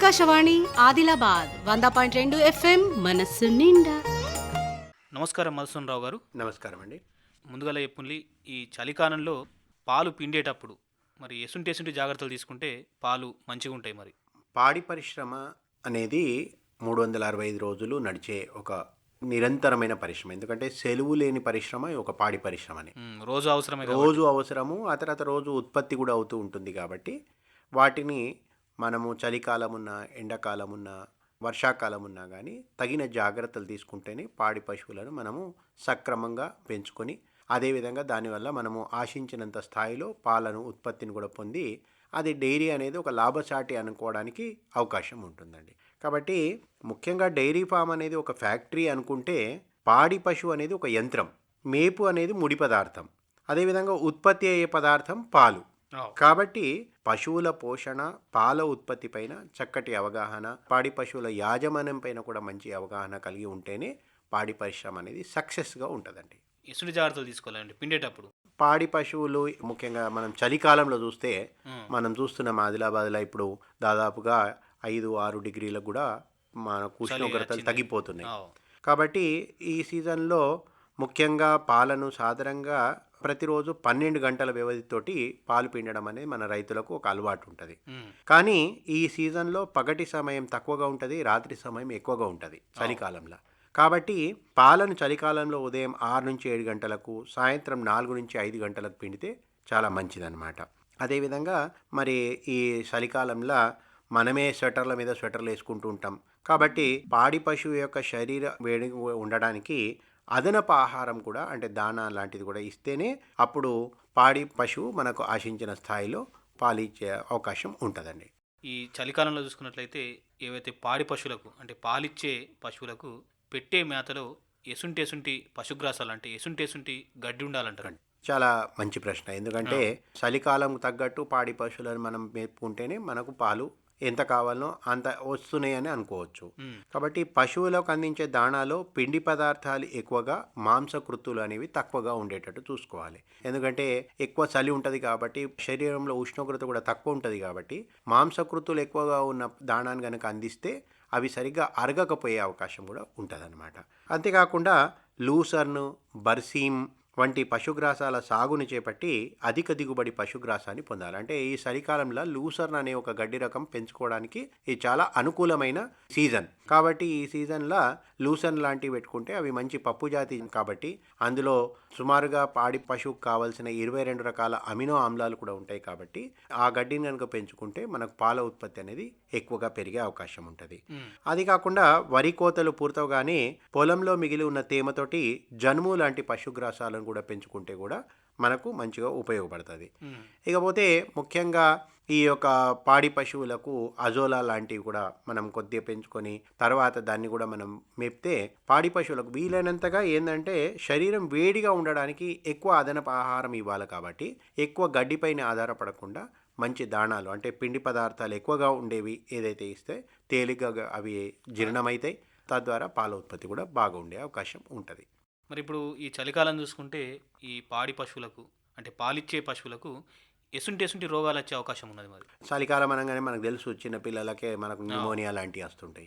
ఆకాశవాణి ఆదిలాబాద్ వంద పాయింట్ రెండు ఎఫ్ఎం మనస్సు నిండా. నమస్కారం మధుసూన్ రావు గారు నమస్కారం అండి. ముందుగా చెప్పుండి ఈ చలికాలంలో పాలు పిండేటప్పుడు మరి ఎసుంటి ఎసుంటి జాగ్రత్తలు తీసుకుంటే పాలు మంచిగా ఉంటాయి మరి? పాడి పరిశ్రమ అనేది మూడు వందల అరవై ఐదు రోజులు నడిచే ఒక నిరంతరమైన పరిశ్రమ. ఎందుకంటే సెలవు లేని పరిశ్రమ ఒక పాడి పరిశ్రమని. మ్, రోజు అవసరమే కాబట్టి. రోజు అవసరము ఆ తర్వాత రోజు ఉత్పత్తి కూడా అవుతూ ఉంటుంది కాబట్టి వాటిని మనము చలికాలం ఉన్న ఎండాకాలం ఉన్న వర్షాకాలం ఉన్నా కానీ తగిన జాగ్రత్తలు తీసుకుంటేనే పాడి పశువులను మనము సక్రమంగా పెంచుకొని అదేవిధంగా దానివల్ల మనము ఆశించినంత స్థాయిలో పాలను ఉత్పత్తిని కూడా పొంది అది డైరీ అనేది ఒక లాభసాటి అనుకోవడానికి అవకాశం ఉంటుందండి కాబట్టి ముఖ్యంగా డైరీ ఫామ్ అనేది ఒక ఫ్యాక్టరీ అనుకుంటే పాడి పశువు అనేది ఒక యంత్రం మేపు అనేది ముడి పదార్థం అదేవిధంగా ఉత్పత్తి అయ్యే పదార్థం పాలు. కాబట్టి పశువుల పోషణ పాల ఉత్పత్తి పైన చక్కటి అవగాహన పాడి పశువుల యాజమాన్యం పైన కూడా మంచి అవగాహన కలిగి ఉంటేనే పాడి పరిశ్రమ అనేది సక్సెస్గా ఉంటుందండి ఎసుంటి జాగ్రత్తలు తీసుకోవాలండి పిండేటప్పుడు పాడి పశువులు ముఖ్యంగా మనం చలికాలంలో చూస్తే మనం చూస్తున్నాం ఆదిలాబాద్లో ఇప్పుడు దాదాపుగా ఐదు ఆరు డిగ్రీలకు కూడా మనకు ఉష్ణోగ్రతలు. తగ్గిపోతున్నాయి. కాబట్టి ఈ సీజన్లో ముఖ్యంగా పాలను సాధారణంగా ప్రతిరోజు పన్నెండు గంటల వ్యవధితోటి పాలు పిండడం అనేది మన రైతులకు ఒక అలవాటు ఉంటుంది. కానీ ఈ సీజన్లో పగటి సమయం తక్కువగా ఉంటుంది రాత్రి సమయం ఎక్కువగా ఉంటుంది చలికాలంలో. కాబట్టి పాలను చలికాలంలో ఉదయం ఆరు నుంచి ఏడు గంటలకు సాయంత్రం నాలుగు నుంచి ఐదు గంటలకు పిండితే చాలా మంచిదన్నమాట. అదేవిధంగా మరి ఈ చలికాలంలో మనమే స్వెటర్ల మీద స్వెటర్లు వేసుకుంటూ ఉంటాం. కాబట్టి పాడి పశువు యొక్క శరీర వేడి ఉండడానికి అదనపు ఆహారం కూడా అంటే దానా లాంటిది కూడా ఇస్తేనే అప్పుడు పాడి పశువు మనకు ఆశించిన స్థాయిలో పాలిచ్చే అవకాశం ఉంటుందండి. ఈ చలికాలంలో చూసుకున్నట్లయితే ఏవైతే పాడి పశువులకు అంటే పాలిచ్చే పశువులకు పెట్టే మేతలో ఎసుంటి ఎసుంటి పశుగ్రాసాలు అంటే ఎసుంటి ఎసుంటి గడ్డి ఉండాలంటారు చాలా మంచి ప్రశ్న. ఎందుకంటే చలికాలం తగ్గట్టు పాడి పశువులను మనం మేపుకుంటేనే మనకు పాలు ఎంత కావాలనో అంత వస్తున్నాయని అనుకోవచ్చు. కాబట్టి పశువులకు అందించే దాణాలో పిండి పదార్థాలు ఎక్కువగా మాంసకృతులు అనేవి తక్కువగా ఉండేటట్టు చూసుకోవాలి. ఎందుకంటే ఎక్కువ చలి ఉంటుంది కాబట్టి శరీరంలో ఉష్ణోగ్రత కూడా తక్కువ ఉంటుంది కాబట్టి మాంసకృతులు ఎక్కువగా ఉన్న దాణాన్ని కనుక అందిస్తే అవి సరిగ్గా అరగకపోయే అవకాశం కూడా ఉంటుందన్నమాట. అంతేకాకుండా లూసర్ను బర్సీమ్ వంటి పశుగ్రాసాల సాగుని చేపట్టి అధిక దిగుబడి పశుగ్రాసాన్ని పొందాలి. అంటే ఈ చలికాలంలో లూసర్న్ అనే ఒక గడ్డి రకం పెంచుకోవడానికి ఇది చాలా అనుకూలమైన సీజన్. కాబట్టి ఈ సీజన్లో లూసర్న్ లాంటివి పెట్టుకుంటే అవి మంచి పప్పు జాతి కాబట్టి అందులో సుమారుగా పాడి పశువుకు కావాల్సిన ఇరవై రెండు రకాల అమినో ఆమ్లాలు కూడా ఉంటాయి కాబట్టి ఆ గడ్డిని కనుక పెంచుకుంటే మనకు పాల ఉత్పత్తి అనేది ఎక్కువగా పెరిగే అవకాశం ఉంటుంది. అది కాకుండా వరి కోతలు పూర్తవగానే పొలంలో మిగిలి ఉన్న తేమతోటి జనుము లాంటి పశుగ్రాసాలను కూడా పెంచుకుంటే కూడా మనకు మంచిగా ఉపయోగపడుతుంది. ఇకపోతే ముఖ్యంగా ఈ యొక్క పాడి పశువులకు అజోలా లాంటివి కూడా మనం కొద్దిగా పెంచుకొని తర్వాత దాన్ని కూడా మనం మేపితే పాడి పశువులకు వీలైనంతగా ఏంటంటే శరీరం వేడిగా ఉండడానికి ఎక్కువ అదనపు ఆహారం ఇవ్వాలి కాబట్టి ఎక్కువ గడ్డిపైన ఆధారపడకుండా మంచి దాణాలు అంటే పిండి పదార్థాలు ఎక్కువగా ఉండేవి ఏదైతే ఇస్తే తేలికగా అవి జీర్ణమవుతాయి. తద్వారా పాల ఉత్పత్తి కూడా బాగా ఉండే అవకాశం ఉంటుంది. మరి ఇప్పుడు ఈ చలికాలం చూసుకుంటే ఈ పాడి పశువులకు అంటే పాలిచ్చే పశువులకు ఎసుంటి ఎసుంటి రోగాలు వచ్చే అవకాశం ఉన్నది మరి. చలికాలం అనగానే మనకు తెలుసు చిన్న పిల్లలకే మనకు న్యూమోనియా లాంటివి వస్తుంటాయి.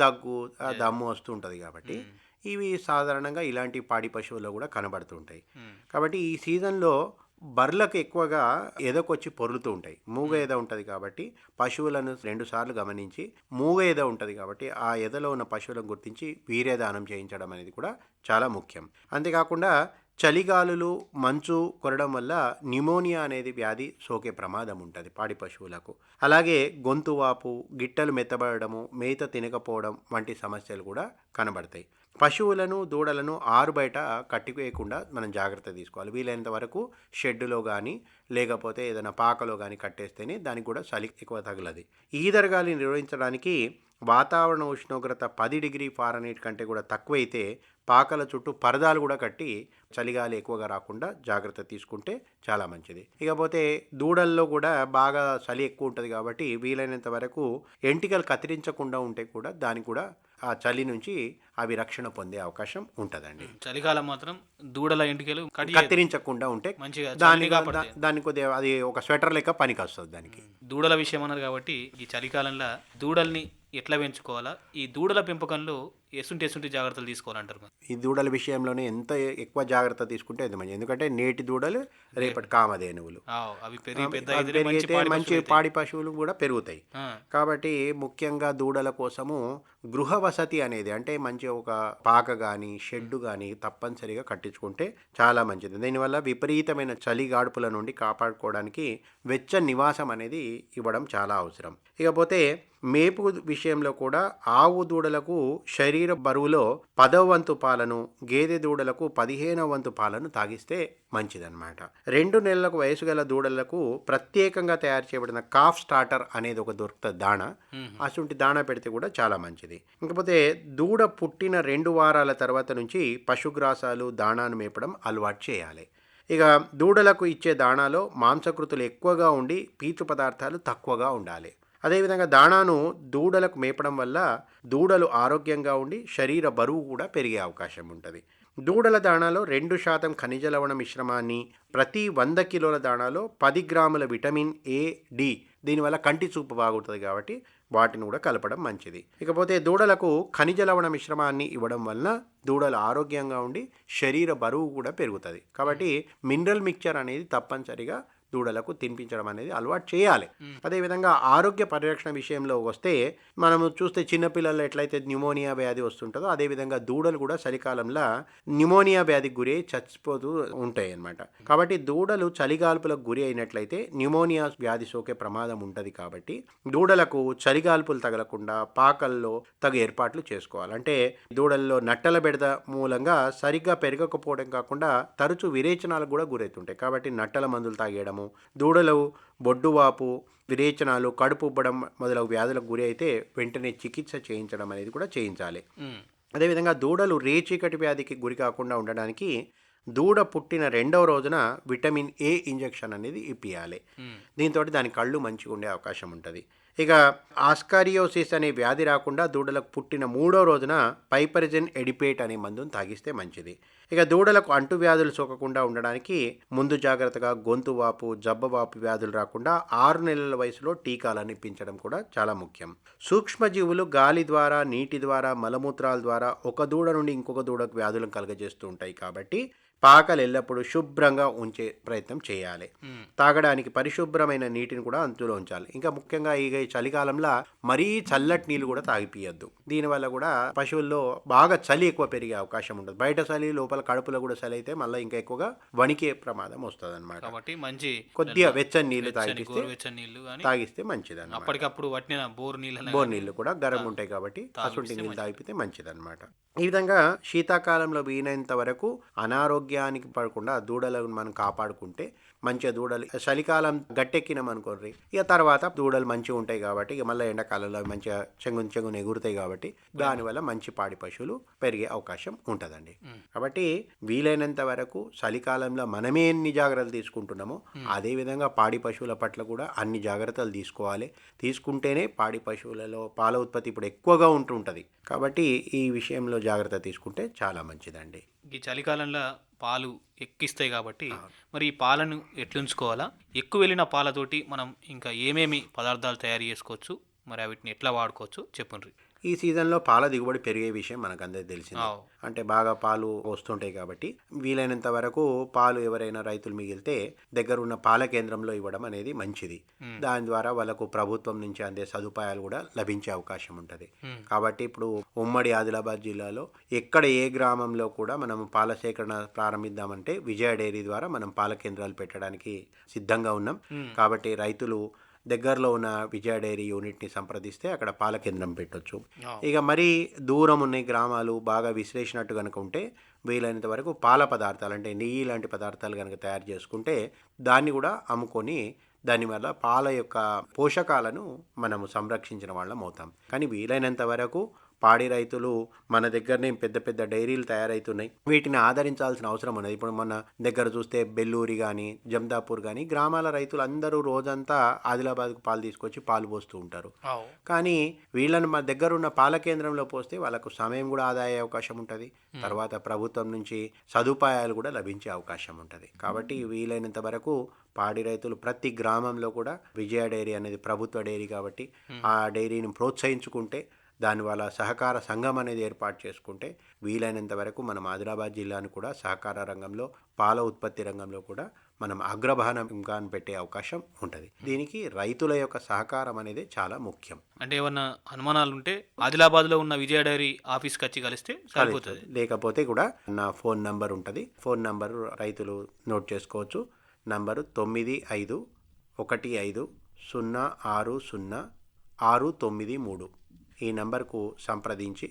దగ్గు దమ్ము వస్తూ ఉంటుంది కాబట్టి మ్, ఇవి సాధారణంగా ఇలాంటి పాడి పశువుల్లో కూడా కనబడుతుంటాయి. మ్, కాబట్టి ఈ సీజన్లో బర్లకు ఎక్కువగా ఎదకొచ్చి పొరులుతూ ఉంటాయి. మూగ ఎద ఉంటుంది కాబట్టి పశువులను రెండు సార్లు గమనించి మూగ ఎద ఉంటుంది కాబట్టి ఆ ఎదలో ఉన్న పశువులను గుర్తించి వీర్యదానం చేయించడం అనేది కూడా చాలా ముఖ్యం. అంతేకాకుండా చలిగాలులు మంచు కొరడం వల్ల న్యూమోనియా అనేది వ్యాధి సోకే ప్రమాదం ఉంటుంది పాడి పశువులకు. అలాగే గొంతు వాపు గిట్టలు మెత్తబడము మేత తినకపోవడం వంటి సమస్యలు కూడా కనబడతాయి. పశువులను దూడలను ఆరు బయట కట్టివేయకుండా మనం జాగ్రత్త తీసుకోవాలి. వీలైనంత వరకు షెడ్డులో కానీ లేకపోతే ఏదైనా పాకలో కానీ కట్టేస్తేనే దానికి కూడా చలి ఎక్కువ తగలది. ఈదరగాలి నిర్వహించడానికి వాతావరణ ఉష్ణోగ్రత పది డిగ్రీ ఫారనైట్ కంటే కూడా తక్కువైతే పాకల చుట్టూ పరదాలు కూడా కట్టి చలిగాలి ఎక్కువగా రాకుండా జాగ్రత్త తీసుకుంటే చాలా మంచిది ఇకపోతే దూడల్లో కూడా బాగా చలి ఎక్కువ ఉంటుంది కాబట్టి వీలైనంత వరకు ఎంటికలు కత్తిరించకుండా ఉంటే కూడా దానికి కూడా ఆ చలి నుంచి అవి రక్షణ పొందే అవకాశం ఉంటుందండి చలికాలం మాత్రం దూడల చేయొద్దు. కత్తిరించకుండా ఉంటే మంచిగా దాని చలిగా పడతాయి. దాని కొద్దిగా అది ఒక స్వెటర్ లెక్క పనికి వస్తుంది దానికి దూడల విషయం అన్నారు కాబట్టి ఈ చలికాలంలో దూడల్ని ఎట్లా పెంచుకోవాలా ఈ దూడల పెంపకంలో ఎసుంటి ఎసుంటి జాగ్రత్తలు తీసుకోవాలంటారు. ఈ దూడల విషయంలోనే ఎంత ఎక్కువ జాగ్రత్త తీసుకుంటే అది మంచి ఎందుకంటే నేటి దూడలు రేపటి కామధేనువులు. పెరిగితే పాడి మంచి. పాడి పశువులు కూడా పెరుగుతాయి. కాబట్టి ముఖ్యంగా దూడల కోసము గృహ వసతి అనేది అంటే మంచి ఒక పాక కానీ షెడ్ కానీ తప్పనిసరిగా కట్టించుకుంటే చాలా మంచిది. దీనివల్ల విపరీతమైన చలి గాడుపుల నుండి కాపాడుకోవడానికి వెచ్చ నివాసం అనేది ఇవ్వడం చాలా అవసరం. ఇకపోతే మేపు విషయంలో కూడా ఆవు దూడలకు శరీర బరువులో పదవ వంతు పాలను గేదె దూడలకు పదిహేనవ వంతు పాలను తాగిస్తే మంచిదన్నమాట. రెండు నెలలకు వయసు గల దూడలకు ప్రత్యేకంగా తయారు చేయబడిన కాఫ్ స్టార్టర్ అనేది ఒక దొరుకుతుంది దాణ. అటువంటి దాణా పెడితే కూడా చాలా మంచిది. ఇంకపోతే దూడ పుట్టిన రెండు వారాల తర్వాత నుంచి పశుగ్రాసాలు దాణాను మేపడం అలవాటు చేయాలి. ఇక దూడలకు ఇచ్చే దాణాలో మాంసకృతులు ఎక్కువగా ఉండి పీచు పదార్థాలు తక్కువగా ఉండాలి. అదేవిధంగా దాణాను దూడలకు మేపడం వల్ల దూడలు ఆరోగ్యంగా ఉండి శరీర బరువు కూడా పెరిగే అవకాశం ఉంటుంది. దూడల దాణాలో రెండు శాతం ఖనిజ లవణ మిశ్రమాన్ని ప్రతి వంద కిలోల దాణాలో పది గ్రాముల విటమిన్ ఏ డి దీనివల్ల కంటి చూపు బాగుంటుంది కాబట్టి వాటిని కూడా కలపడం మంచిది. ఇకపోతే దూడలకు ఖనిజ లవణ మిశ్రమాన్ని ఇవ్వడం వలన దూడలు ఆరోగ్యంగా ఉండి శరీర బరువు కూడా పెరుగుతుంది. కాబట్టి మినరల్ మిక్చర్ అనేది తప్పనిసరిగా దూడలకు తినిపించడం అనేది అలవాటు చేయాలి. అదేవిధంగా ఆరోగ్య పరిరక్షణ విషయంలో వస్తే మనము చూస్తే చిన్నపిల్లలు ఎట్లయితే న్యూమోనియా వ్యాధి వస్తుంటుందో అదేవిధంగా దూడలు కూడా చలికాలంలో న్యూమోనియా వ్యాధికి గురి చచ్చిపోతూ ఉంటాయి అన్నమాట కాబట్టి దూడలు చలిగాల్పులకు గురి అయినట్లయితే న్యూమోనియా వ్యాధి సోకే ప్రమాదం ఉంటుంది కాబట్టి దూడలకు చలిగాల్పులు తగలకుండా పాకల్లో తగు ఏర్పాట్లు చేసుకోవాలి. అంటే దూడల్లో నట్టల బెడద మూలంగా సరిగ్గా పెరగకపోవడం కాకుండా తరచూ విరేచనాలకు కూడా గురవుతుంటాయి. కాబట్టి నట్టల మందులు తాగేయడము దూడలు బొడ్డువాపు విరేచనాలు కడుపు ఉబ్బడం మొదలగు వ్యాధులకు గురి అయితే వెంటనే చికిత్స చేయించడం అనేది కూడా చేయించాలి. అదేవిధంగా దూడలు రేచీకటి వ్యాధికి గురి కాకుండా ఉండడానికి దూడ పుట్టిన రెండవ రోజున విటమిన్ ఏ ఇంజెక్షన్ అనేది ఇప్పియాలి. దీంతో దాని కళ్ళు మంచిగా ఉండే అవకాశం ఉంటుంది. ఇక ఆస్కారియోసిస్ అనే వ్యాధి రాకుండా దూడలకు పుట్టిన మూడో రోజున పైపరిజన్ ఎడిపేట్ అనే మందును తాగిస్తే మంచిది. ఇక దూడలకు అంటువ్యాధులు సోకకుండా ఉండడానికి ముందు జాగ్రత్తగా గొంతు వాపు జబ్బవాపు వ్యాధులు రాకుండా ఆరు నెలల వయసులో టీకాలు అనిపించడం కూడా చాలా ముఖ్యం. సూక్ష్మజీవులు గాలి ద్వారా నీటి ద్వారా మలమూత్రాల ద్వారా ఒక దూడ నుండి ఇంకొక దూడకు వ్యాధులను కలుగజేస్తూ ఉంటాయి కాబట్టి పాకలు ఎల్లప్పుడూ శుభ్రంగా ఉంచే ప్రయత్నం చేయాలి. తాగడానికి పరిశుభ్రమైన నీటిని కూడా అందులో ఉంచాలి. ఇంకా ముఖ్యంగా ఈ ఈ చలికాలంలో మరీ చల్లటి నీళ్ళు కూడా తాగిపియద్దు. దీనివల్ల కూడా పశువుల్లో బాగా చలి ఎక్కువ పెరిగే అవకాశం ఉంటుంది. బయట చలి లోపల కడుపులో కూడా చలి అయితే మళ్ళీ ఇంకా ఎక్కువగా వణికే ప్రమాదం వస్తుంది అనమాట కాబట్టి మంచి కొద్దిగా వెచ్చని నీళ్ళు తాగిస్తే తాగిస్తే మంచిదన్నమాట. అప్పటికప్పుడు బోర్ నీళ్ళ బోర్ నీళ్ళు కూడా గరం ఉంటాయి కాబట్టి అటువంటి నీళ్ళు తాగిపితే మంచిదన్నమాట. ఈ విధంగా శీతాకాలంలో వీలైనంత వరకు అనారోగ్యానికి పడకుండా దూడలను మనం కాపాడుకుంటే మంచిగా దూడలు చలికాలం గట్టెక్కినాం అనుకోండి ఇక తర్వాత దూడలు మంచిగా ఉంటాయి కాబట్టి ఇక మళ్ళీ ఎండాకాలంలో మంచిగా చెంగుని చెంగుని ఎగురుతాయి కాబట్టి దానివల్ల మంచి పాడి పశువులు పెరిగే అవకాశం ఉంటుందండి. కాబట్టి వీలైనంత వరకు చలికాలంలో మనమే ఎన్ని జాగ్రత్తలు తీసుకుంటున్నామో అదే విధంగా పాడి పశువుల పట్ల కూడా అన్ని జాగ్రత్తలు తీసుకోవాలి. తీసుకుంటేనే పాడి పశువులలో పాల ఉత్పత్తి ఇప్పుడు ఎక్కువగా ఉంటుంటుంది. కాబట్టి ఈ విషయంలో జాగ్రత్త తీసుకుంటే చాలా మంచిదండి. ఈ చలికాలంలో పాలు ఎక్కిస్తాయి కాబట్టి మరి ఈ పాలను ఎట్లుంచుకోవాలా ఎక్కువ వెళ్ళిన పాలతోటి మనం ఇంకా ఏమేమి పదార్థాలు తయారు చేసుకోవచ్చు? మరి వీటిని ఎట్లా వాడుకోవచ్చు? చెప్పండి ఈ సీజన్లో పాల దిగుబడి పెరిగే విషయం మనకు అందరికీ తెలిసింది. అంటే బాగా పాలు వస్తుంటాయి కాబట్టి వీలైనంత వరకు పాలు ఎవరైనా రైతులు మిగిలితే దగ్గర ఉన్న పాల కేంద్రంలో ఇవ్వడం అనేది మంచిది. దాని ద్వారా వాళ్ళకు ప్రభుత్వం నుంచి అందే సదుపాయాలు కూడా లభించే అవకాశం ఉంటుంది. కాబట్టి ఇప్పుడు ఉమ్మడి ఆదిలాబాద్ జిల్లాలో ఎక్కడ ఏ గ్రామంలో కూడా మనం పాల సేకరణ ప్రారంభిద్దామంటే విజయ డైరీ ద్వారా మనం పాల కేంద్రాలు పెట్టడానికి సిద్ధంగా ఉన్నాం. కాబట్టి రైతులు దగ్గరలో ఉన్న విజయ డైరీ యూనిట్ని సంప్రదిస్తే అక్కడ పాల కేంద్రం పెట్టొచ్చు ఇక మరీ దూరం ఉన్న గ్రామాలు బాగా విశ్లేషినట్టు కనుక ఉంటే వీలైనంత వరకు పాల పదార్థాలు అంటే నెయ్యి లాంటి పదార్థాలు కనుక తయారు చేసుకుంటే దాన్ని కూడా అమ్ముకొని దానివల్ల పాల యొక్క పోషకాలను మనము సంరక్షించిన వాళ్ళం అవుతాం. కానీ వీలైనంత వరకు పాడి రైతులు మన దగ్గరనే పెద్ద పెద్ద డైరీలు తయారవుతున్నాయి వీటిని ఆదరించాల్సిన అవసరం ఉన్నది. ఇప్పుడు మన దగ్గర చూస్తే బెల్లూరి కానీ జమ్దాపూర్ కానీ గ్రామాల రైతులు అందరూ రోజంతా ఆదిలాబాద్కు పాలు తీసుకొచ్చి పాలు పోస్తూ ఉంటారు. కానీ వీళ్ళని మా దగ్గర ఉన్న పాల కేంద్రంలో పోస్తే వాళ్ళకు సమయం కూడా ఆదా అయ్యే అవకాశం ఉంటుంది. తర్వాత ప్రభుత్వం నుంచి సదుపాయాలు కూడా లభించే అవకాశం ఉంటుంది. కాబట్టి వీలైనంత వరకు పాడి రైతులు ప్రతి గ్రామంలో కూడా విజయ డైరీ అనేది ప్రభుత్వ డైరీ కాబట్టి ఆ డైరీని ప్రోత్సహించుకుంటే దానివల్ల సహకార సంఘం అనేది ఏర్పాటు చేసుకుంటే వీలైనంత వరకు మనం ఆదిలాబాద్ జిల్లాను కూడా సహకార రంగంలో పాల ఉత్పత్తి రంగంలో కూడా మనం అగ్రభానంగా పెట్టే అవకాశం ఉంటుంది. దీనికి రైతుల యొక్క సహకారం అనేది చాలా ముఖ్యం. అంటే ఏమన్నా అనుమానాలు ఉంటే ఆదిలాబాద్లో ఉన్న విజయ డైరీ ఆఫీస్కి వచ్చి కలిస్తే సరిపోతుంది. లేకపోతే కూడా నా ఫోన్ నంబర్ ఉంటుంది. ఫోన్ నంబర్ రైతులు నోట్ చేసుకోవచ్చు. నంబరు తొమ్మిది ఐదు ఒకటి ఐదు సున్నా ఆరు సున్నా ఆరు తొమ్మిది మూడు. ఈ నంబర్కు సంప్రదించి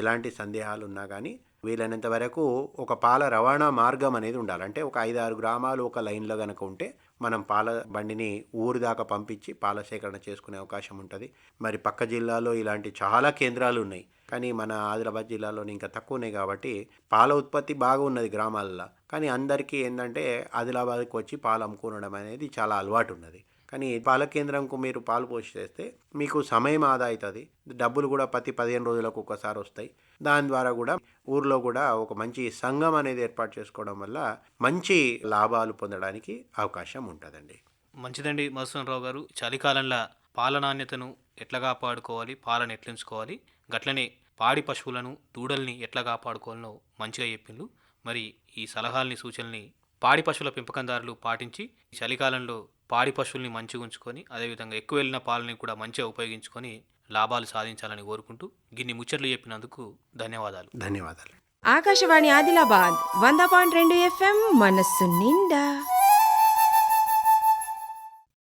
ఎలాంటి సందేహాలు ఉన్నా కానీ వీలైనంత వరకు ఒక పాల రవాణా మార్గం అనేది ఉండాలి. అంటే ఒక ఐదు ఆరు గ్రామాలు ఒక లైన్లో కనుక ఉంటే మనం పాల బండిని ఊరి దాకా పంపించి పాల సేకరణ చేసుకునే అవకాశం ఉంటుంది. మరి పక్క జిల్లాలో ఇలాంటి చాలా కేంద్రాలు ఉన్నాయి. కానీ మన ఆదిలాబాద్ జిల్లాలో ఇంకా తక్కువ ఉన్నాయి కాబట్టి పాల ఉత్పత్తి బాగా ఉన్నది గ్రామాలలో కానీ అందరికీ ఏంటంటే ఆదిలాబాద్కి వచ్చి పాలు అమ్ముకోవడం అనేది చాలా అలవాటు ఉన్నది. కానీ పాల కేంద్రంకు మీరు పాలు పోసి చేస్తే మీకు సమయం ఆదా అవుతుంది. డబ్బులు కూడా ప్రతి పదిహేను రోజులకు ఒకసారి వస్తాయి. దాని ద్వారా కూడా ఊర్లో కూడా ఒక మంచి సంఘం అనేది ఏర్పాటు చేసుకోవడం వల్ల మంచి లాభాలు పొందడానికి అవకాశం ఉంటుందండి. మంచిదండి మధుసూన్ రావు గారు. చలికాలంలో పాల నాణ్యతను ఎట్లా కాపాడుకోవాలి? పాలను ఎట్లించుకోవాలి? గట్లనే పాడి పశువులను దూడల్ని ఎట్లా కాపాడుకోవాలనో మంచిగా చెప్పిండ్రు. మరి ఈ సలహాలని సూచనల్ని పాడి పశువుల పెంపకందారులు పాటించి చలికాలంలో పాడి పశువుల్ని మంచిగా ఉంచుకొని అదేవిధంగా ఎక్కువ వెళ్ళిన పాలని కూడా మంచిగా ఉపయోగించుకొని లాభాలు సాధించాలని కోరుకుంటూ గిన్ని ముచ్చట్లు చెప్పినందుకు ధన్యవాదాలు. ధన్యవాదాలు. ఆకాశవాణి ఆదిలాబాద్ వంద పాయింట్ రెండు ఎఫ్ఎం మనస్సు నిండా.